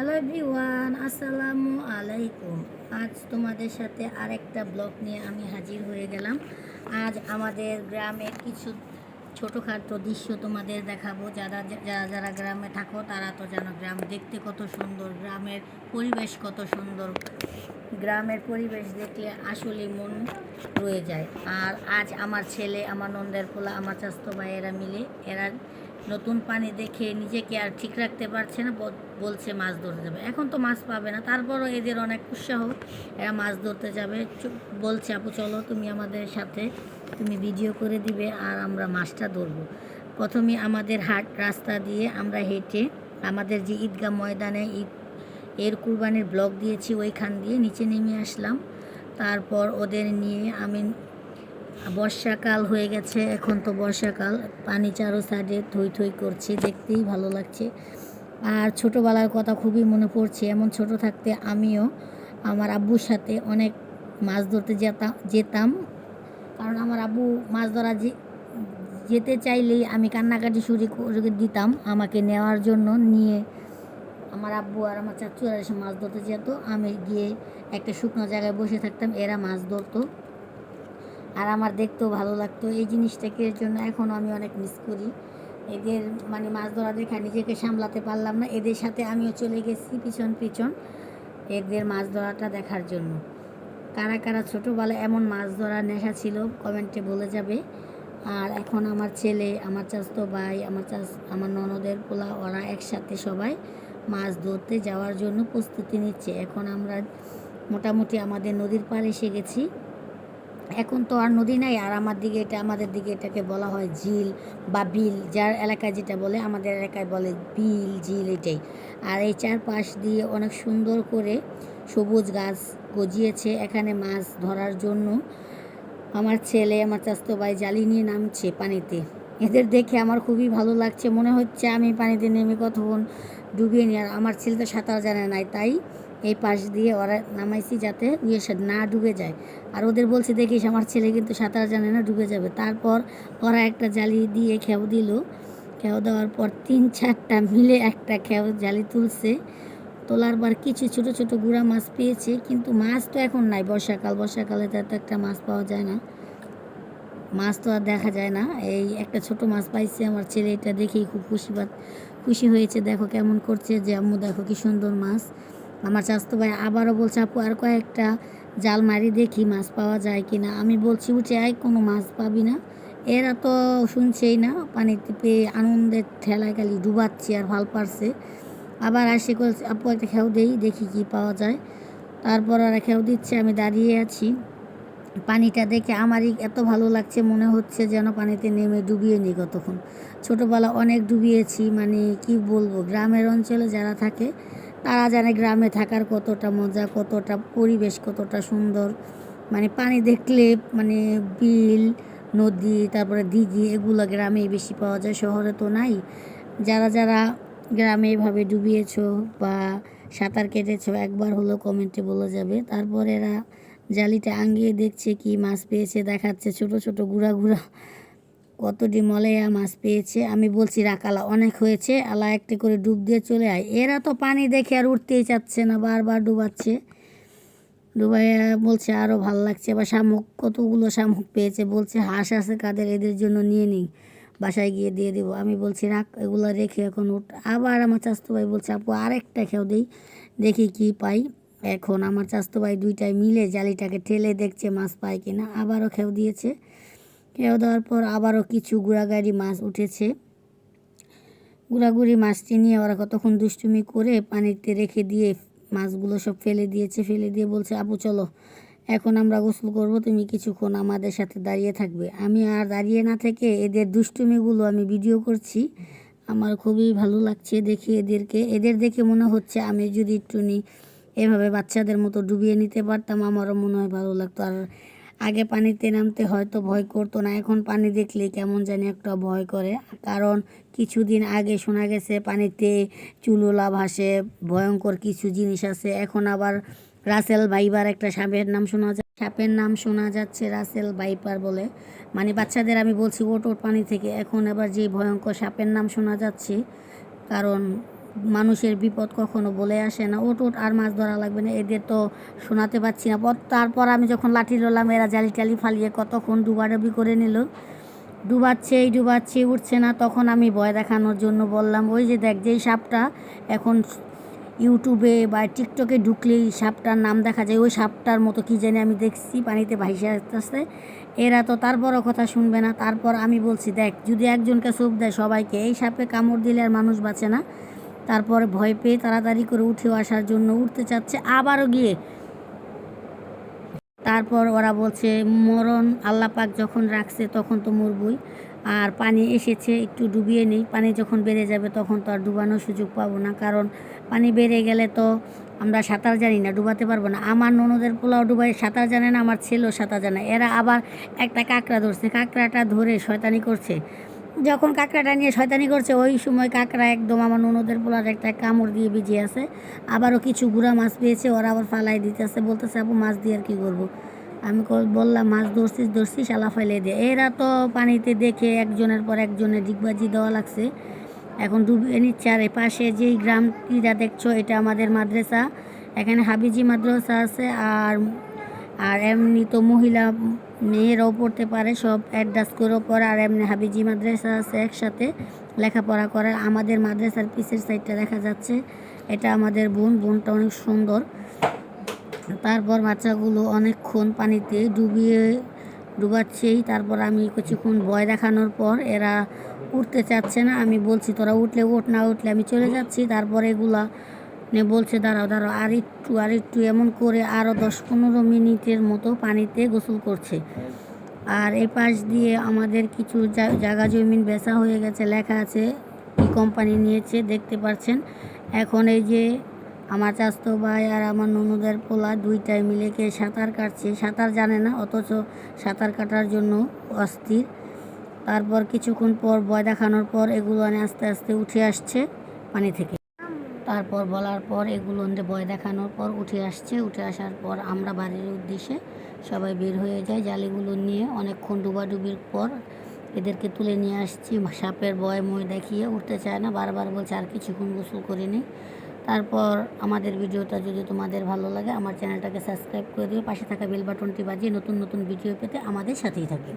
Hello everyone আসসালামু আলাইকুম আজ তোমাদের সাথে আরেকটা ব্লগ নিয়ে আমি হাজির হয়ে গেলাম। আজ আমাদের গ্রামের কিছু ছোটোখাটো দৃশ্য তোমাদের দেখাবো। যারা যারা যারা গ্রামে থাকো, তারা তো জানো গ্রাম দেখতে কত সুন্দর, গ্রামের পরিবেশ কত সুন্দর। গ্রামের পরিবেশ দেখলে আসলে মন রয়ে যায়। আর আজ আমার ছেলে, আমার নন্দের পোলা, আমার চাস্তো ভাইয়েরা মিলে এরা নতুন পানি দেখে নিজেকে আর ঠিক রাখতে পারছে না বল- বলছে মাছ ধরতে যাবে। এখন তো মাছ পাবে না, তারপরও এদের অনেক উৎসাহ, এরা মাছ ধরতে যাবে। বলছে, আপু, চলো, তুমি আমাদের সাথে, তুমি ভিডিও করে দিবে আর আমরা মাছটা ধরবো। প্রথমে আমাদের হাট, রাস্তা দিয়ে আমরা হেঁটে, আমাদের যে ঈদগাহ ময়দানে ঈদ, এর কুরবানির ব্লক দিয়েছি, ওইখান দিয়ে নিচে নেমে আসলাম। তারপর ওদের নিয়ে আমি বর্ষাকাল হয়ে গেছে, এখন তো বর্ষাকাল। পানি চারো সাইডে থই থই করছে, দেখতেই ভালো লাগছে। আর ছোটোবেলার কথা খুবই মনে পড়ছে, এমন ছোট থাকতে আমিও আমার আব্বুর সাথে অনেক মাছ ধরতে যেতাম যেতাম। কারণ আমার আব্বু মাছ ধরা যেতে চাইলেই আমি কান্নাকাটি শুরু করে দিতাম আমাকে নেওয়ার জন্য নিয়ে। আমার আব্বু আর আমার চাচুরা এসে মাছ ধরতে যেত, আমি গিয়ে একটা শুকনো জায়গায় বসে থাকতাম, এরা মাছ ধরতো। আর আমার দেখতেও ভালো লাগতো। এই জিনিসটাকে এর জন্য এখনও আমি অনেক মিস করি। এদের মানে মাছ ধরা দেখা নিজেকে সামলাতে পারলাম না। এদের সাথে আমিও চলে গেছি পিছন পিছন এদের মাছ ধরাটা দেখার জন্য। কারা কারা ছোটোবেলায় এমন মাছ ধরার নেশা ছিল কমেন্টে বলে যাবে। আর এখন আমার ছেলে, আমার চাস্তো ভাই, আমার চাষ আমার ননদের পোলা, ওরা একসাথে সবাই মাছ ধরতে যাওয়ার জন্য প্রস্তুতি নিচ্ছে। এখন আমরা মোটামুটি আমাদের নদীর পাড়ে এসে গেছি। এখন তো আর নদী নাই, আর আমার দিকে এটা, আমাদের দিকে এটাকে বলা হয় ঝিল বা বিল, যার এলাকায় যেটা বলে, আমাদের এলাকায় বলে বিল, ঝিল এটাই। আর এই চারপাশ দিয়ে অনেক সুন্দর করে সবুজ গাছ গজিয়েছে, এখানে মাছ ধরার জন্য। আমার ছেলে, আমার চাস্তো ভাই জালি নিয়ে নামছে পানিতে। এদের দেখে আমার খুবই ভালো লাগছে, মনে হচ্ছে আমি পানিতে নেমে কতক্ষণ ডুবিয়ে নিই। আর আমার ছেলে তো সাঁতার জানে নাই, তাই এই পাশ দিয়ে ওরা নামাইছি যাতে ইয়ে না ডুবে যায়। আর ওদের বলছে, দেখিস, আমার ছেলে কিন্তু সাঁতার জানে না, ডুবে যাবে। তারপর ওরা একটা জালি দিয়ে খেও দিল। খেও দেওয়ার পর তিন চারটা মিলে একটা খেও জালি তুলছে। তোলার পর কিছু ছোট ছোট গুঁড়া মাছ পেয়েছে, কিন্তু মাছ তো এখন নাই। বর্ষাকাল, বর্ষাকালে তো এত একটা মাছ পাওয়া যায় না। মাছ তো আর দেখা যায় না। এই একটা ছোট মাছ পাইছে আমার ছেলে, এটা দেখেই খুব খুশি খুশি হয়েছে। দেখো কেমন করছে যে, আম্মু, দেখো কি সুন্দর মাছ। আমার চাস্তো ভাই আবারও বলছে, আপু, আর কয়েকটা জাল মারি দেখি মাছ পাওয়া যায় কি না আমি বলছি, উঠে আয়, কোনো মাছ পাবি না। এরা তো শুনছেই না পানিতে পেয়ে আনন্দের ঠেলায় খালি ডুবাচ্ছে আর ভালো পারছে। আবার আসে বলছে আপু, একটা খেউ দেই, দেখি কি পাওয়া যায়। তারপর ওরা খেউ দিচ্ছে, আমি দাঁড়িয়ে আছি। পানিটা দেখে আমারই এত ভালো লাগছে, মনে হচ্ছে যেন পানিতে নেমে ডুবিয়ে নিই কতক্ষণ। ছোটোবেলা অনেক ডুবিয়েছি মানে কি বলব, গ্রামের অঞ্চলে যারা থাকে তারা জানে গ্রামে থাকার কতটা মজা, কতটা পরিবেশ, কতটা সুন্দর। মানে পানি দেখলে মানে বিল, নদী, তারপরে দিঘি এগুলো গ্রামেই বেশি পাওয়া যায়, শহরে তো নাই। যারা যারা গ্রামে এভাবে ডুবিয়েছো বা সাঁতার কেটেছো, একবার হলেও কমেন্টে বলে যাবে। তারপর এরা জালিটা আঙ্গিয়ে দেখছে কি মাছ পেয়েছে, দেখাচ্ছে ছোট ছোট গুড়া গুড়া কতটি মলেয়া মাছ পেয়েছে। আমি বলছি রাকালা অনেক হয়েছে। আলা একটি করে ডুব দিয়ে চলে আয়। এরা তো পানি দেখে আর উঠতেই চাচ্ছে না, বারবার ডুবাচ্ছে। ডুবাইয়া বলছে আরও ভালো লাগছে। বা শামুক, কতগুলো শামুক পেয়েছে, বলছে, হাঁস আছে, কাদের এদের জন্য নিয়ে নিই, বাসায় গিয়ে দিয়ে দেবো। আমি বলছি, রাখ, এগুলো রেখে এখন উঠ। আবার আমার চাস্তো ভাই বলছে, আপু, আরেকটা খেও দিই, দেখি কি পাই। এখন আমার চাস্তো ভাই দুইটাই মিলে জালিটাকে ঠেলে দেখছে মাছ পায় কিনা, আবারও খেও দিয়েছে। খেও দেওয়ার পর আবারও কিছু গুড়াগাড়ি মাছ উঠেছে। গুড়াগুড়ি মাছটি নিয়ে ওরা কতক্ষণ দুষ্টুমি করে পানিতে রেখে দিয়ে মাছগুলো সব ফেলে দিয়েছে, ফেলে দিয়ে বলছে, আপু, চলো, এখন আমরা গোসল করব, তুমি কিছুক্ষণ আমাদের সাথে দাঁড়িয়ে থাকবে। আমি আর দাঁড়িয়ে না থেকে এদের দুষ্টুমিগুলো আমি ভিডিও করছি। আমার খুবই ভালো লাগছে দেখি এদেরকে। এদের দেখে মনে হচ্ছে আমি যদি একটু নি এভাবে বাচ্চাদের মতো ডুবিয়ে নিতে পারতাম, আমারও মনে হয় ভালো লাগতো। আর আগে পানিতে নামতে হয়তো ভয় করতো না, এখন পানি দেখলে কেমন জানি একটা ভয় করে। কারণ কিছুদিন আগে শোনা গেছে পানিতে চুলোলা ভাসে, ভয়ঙ্কর কিছু জিনিস আছে। এখন আবার রাসেল ভাইবার একটা সাপের নাম শোনা যায় সাপের নাম শোনা যাচ্ছে রাসেল ভাইপার বলে। মানে বাচ্চাদের আমি বলছি ওট ওট পানি থেকে। এখন আবার যে ভয়ঙ্কর সাপের নাম শোনা যাচ্ছে, কারণ মানুষের বিপদ কখনো বলে আসে না। ওট ওট আর মাছ ধরা লাগবে না, এদের তো শোনাতে পারছি না। পর, তারপর আমি যখন লাঠি রলাম এরা জালি টালি ফালিয়ে কতক্ষণ ডুবাডুবি করে নিল। ডুবাচ্ছে এই ডুবাচ্ছে উঠছে না। তখন আমি ভয় দেখানোর জন্য বললাম, ওই যে দেখ, যেই সাপটা এখন ইউটিউবে বা টিকটকে ঢুকলেই সাপটার নাম দেখা যায়। ওই সাপটার মতো কী জানি আমি দেখছি, পানিতে ভাইসে আসতেছে। এরা তো তারপরও কথা শুনবে না। তারপর আমি বলছি, দেখ, যদি একজনকে চোখ দেয় সবাইকে, এই সাপে কামড় দিলে আর মানুষ বাঁচে না। তারপরে ভয় পেয়ে তাড়াতাড়ি করে উঠেও আসার জন্য উঠতে চাচ্ছে, আবারও গিয়ে। তারপর ওরা বলছে, মরণ আল্লাহ পাক যখন রাখছে তখন তো মরবই। আর পানি এসেছে, একটু ডুবিয়ে নেই। পানি যখন বেড়ে যাবে তখন তো আর ডুবানোর সুযোগ পাবো না। কারণ পানি বেড়ে গেলে তো আমরা সাঁতার জানি না, ডুবাতে পারব না। আমার ননদের পোলাও ডুবাই সাঁতার জানে না, আমার ছেলেও সাঁতার জানে এরা আবার একটা কাঁকড়া ধরছে, কাঁকড়াটা ধরে শয়তানি করছে। যখন কাঁকড়াটা নিয়ে শয়তানি করছে, ওই সময় কাঁকড়া একদম আমার ননদের পোলার একটা কামড় দিয়ে ভিজিয়ে আছে। আবারও কিছু গুঁড়া মাছ পেয়েছে, ওরা আবার ফালাই দিতেছে, বলতেছে, আপু, মাছ দিয়ে আর কী করব? আমি বললাম, মাছ ধরছিস ধরছিস আলা ফেলে দিয়ে এরা তো পানিতে দেখে একজনের পর একজনের ডিগবাজি দেওয়া লাগছে। এখন ডুবিয়ে নিচ্ছে, আর পাশে যেই গ্রামটিটা দেখছ, এটা আমাদের মাদ্রাসা। এখানে হাবিজি মাদ্রাসা আছে, আর আর এমনি তো মহিলা মেয়েরাও পড়তে পারে সব অ্যাডজাস্ট করেও পড়ে আর এমনি হাবিজি মাদ্রাসা আছে একসাথে লেখাপড়া করে। আমাদের মাদ্রাসার পিসের সাইডটা দেখা যাচ্ছে। এটা আমাদের বোন, বোনটা অনেক সুন্দর। তারপর বাচ্চাগুলো অনেকক্ষণ পানিতে ডুবিয়ে ডুবাচ্ছেই। তারপর আমি কিছুক্ষণ ভয় দেখানোর পর এরা উঠতে চাচ্ছে না। আমি বলছি, তোরা উঠলে ওঠ না উঠলে আমি চলে যাচ্ছি। তারপর এগুলা নে বলছে, দাঁড়াও দাঁড়াও, আর একটু আর একটু এমন করে আরও দশ পনেরো মিনিটের মতো পানিতে গোসল করছে। আর এই পাশ দিয়ে আমাদের কিছু জায়গা জমিন বেচা হয়ে গেছে, লেখা আছে, কি কোম্পানি নিয়েছে, দেখতে পাচ্ছেন এখন এই যে আমার চাস্তো ভাই আর আমার ননুদের পোলা দুইটাই মিলে কে সাঁতার কাটছে, সাঁতার জানে না, অথচ সাঁতার কাটার জন্য অস্থির। তারপর কিছুক্ষণ পর ভয় দেখানোর পর এগুলো আস্তে আস্তে উঠে আসছে পানি থেকে। তারপর বলার পর, এগুলো ভয় দেখানোর পর উঠে আসছে। উঠে আসার পর আমরা বাড়ির উদ্দেশ্যে সবাই বের হয়ে যায় জালিগুলো নিয়ে। অনেকক্ষণ ডুবাডুবির পর এদেরকে তুলে নিয়ে আসছি। সাপের বয় মই দেখিয়ে উঠতে চায় না। বারবার বলছে, আর কিছুক্ষণ গোসল করে নিই তারপর আমাদের ভিডিওটা যদি তোমাদের ভালো লাগে, আমার চ্যানেলটাকে সাবস্ক্রাইব করে দিও। পাশে থাকা বেল বাটনটি বাজিয়ে নতুন নতুন ভিডিও পেতে আমাদের সাথেই থাকবে।